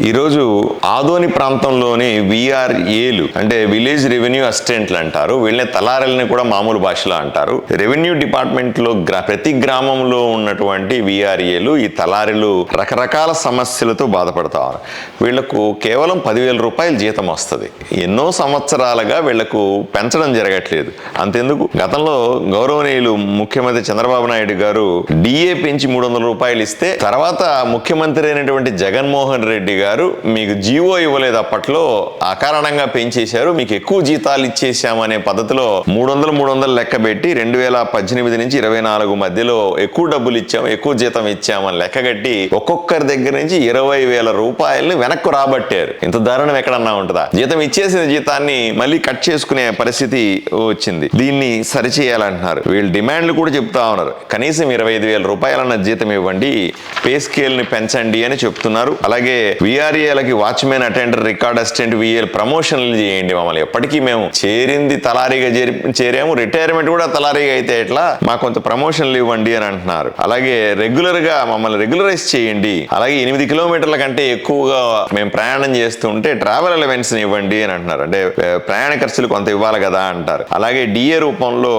ఈరోజు ఆదోని ప్రాంతంలోని విఆర్ఏలు అంటే విలేజ్ రెవెన్యూ అసిస్టెంట్లు అంటారు. వీళ్ళని తలారల్ని కూడా మామూలు భాషలో అంటారు. రెవెన్యూ డిపార్ట్మెంట్లో గ్రా- ప్రతి గ్రామంలో ఉన్నటువంటి విఆర్ఏలు ఈ తలారిలు రకరకాల సమస్యలతో బాధపడతారు. వీళ్ళకు కేవలం పదివేల రూపాయల జీతం వస్తుంది. ఎన్నో సంవత్సరాలుగా వీళ్ళకు పెంచడం జరగట్లేదు. అంతెందుకు? గతంలో గౌరవనీయులు ముఖ్యమంత్రి చంద్రబాబు నాయుడు గారు డిఏ పెంచి మూడు వందల రూపాయలు ఇస్తే తర్వాత ముఖ్యమంత్రి అయినటువంటి జగన్మోహన్ రెడ్డి గారు మీకు జీవో ఇవ్వలేదు అప్పట్లో అకారణంగా పెంచేశారు మీకు ఎక్కువ జీతాలు ఇచ్చేసాము అనే పద్ధతిలో మూడు వందలు మూడు వందలు లెక్క పెట్టి రెండు వేల పద్దెనిమిది నుంచి ఇరవై నాలుగు మధ్యలో ఎక్కువ డబ్బులు ఇచ్చాము ఎక్కువ జీతం ఇచ్చామని లెక్కగట్టి ఒక్కొక్కరి దగ్గర నుంచి ఇరవై వేల రూపాయలని వెనక్కు రాబట్టారు. ఇంత దారుణం ఎక్కడన్నా ఉంటుందా? జీతం ఇచ్చేసిన జీతాన్ని మళ్ళీ కట్ చేసుకునే పరిస్థితి వచ్చింది. దీన్ని సరిచేయాలంటున్నారు. వీళ్ళు డిమాండ్లు కూడా చెప్తా ఉన్నారు. కనీసం ఇరవై ఐదు వేల రూపాయలన్న జీతం ఇవ్వండి పే స్కేల్ని పెంచండి అని చెప్తున్నారు. అలాగే డిఆర్ఏలకి వాచ్మెన్ అటెండర్ రికార్డ్ అసిస్టెంట్ విఏల్ ప్రమోషన్లు చేయండి మమ్మల్ని. ఎప్పటికీ మేము చేరింది తలారీగా చేరి చేరాము. రిటైర్మెంట్ కూడా తలారీగా అయితే ఎట్లా? మాకు కొంత ప్రమోషన్లు ఇవ్వండి అని అంటున్నారు. అలాగే రెగ్యులర్గా మమ్మల్ని రెగ్యులరైజ్ చేయండి. అలాగే ఎనిమిది కిలోమీటర్ల కంటే ఎక్కువగా మేము ప్రయాణం చేస్తుంటే ట్రావెల్ అలవెన్స్ ఇవ్వండి అని అంటున్నారు. అంటే ప్రయాణ ఖర్చులు కొంత ఇవ్వాలి కదా అంటారు. అలాగే డిఏ రూపంలో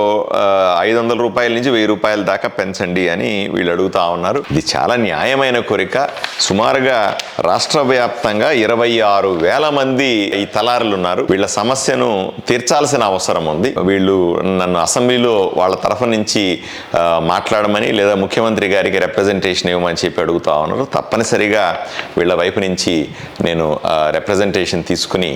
ఐదు వందల రూపాయల నుంచి వెయ్యి రూపాయల దాకా పెంచండి అని వీళ్ళు అడుగుతా ఉన్నారు. ఇది చాలా న్యాయమైన కోరిక. సుమారుగా రాష్ట్ర వ్యాప్తంగా ఇరవై ఆరు వేల మంది ఈ తలారులు ఉన్నారు. వీళ్ళ సమస్యను తీర్చాల్సిన అవసరం ఉంది. వీళ్ళు నన్ను అసెంబ్లీలో వాళ్ళ తరఫు నుంచి మాట్లాడమని లేదా ముఖ్యమంత్రి గారికి రిప్రజెంటేషన్ ఇవ్వమని చెప్పి అడుగుతా ఉన్నారు. తప్పనిసరిగా వీళ్ళ వైపు నుంచి నేను రిప్రజెంటేషన్ తీసుకుని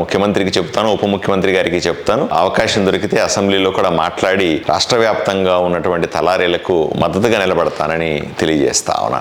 ముఖ్యమంత్రికి చెప్తాను ఉప ముఖ్యమంత్రి గారికి చెప్తాను. అవకాశం దొరికితే అసెంబ్లీలో కూడా మాట్లాడి రాష్ట్ర వ్యాప్తంగా ఉన్నటువంటి తలారీలకు మద్దతుగా నిలబడతానని తెలియజేస్తా ఉన్నాను.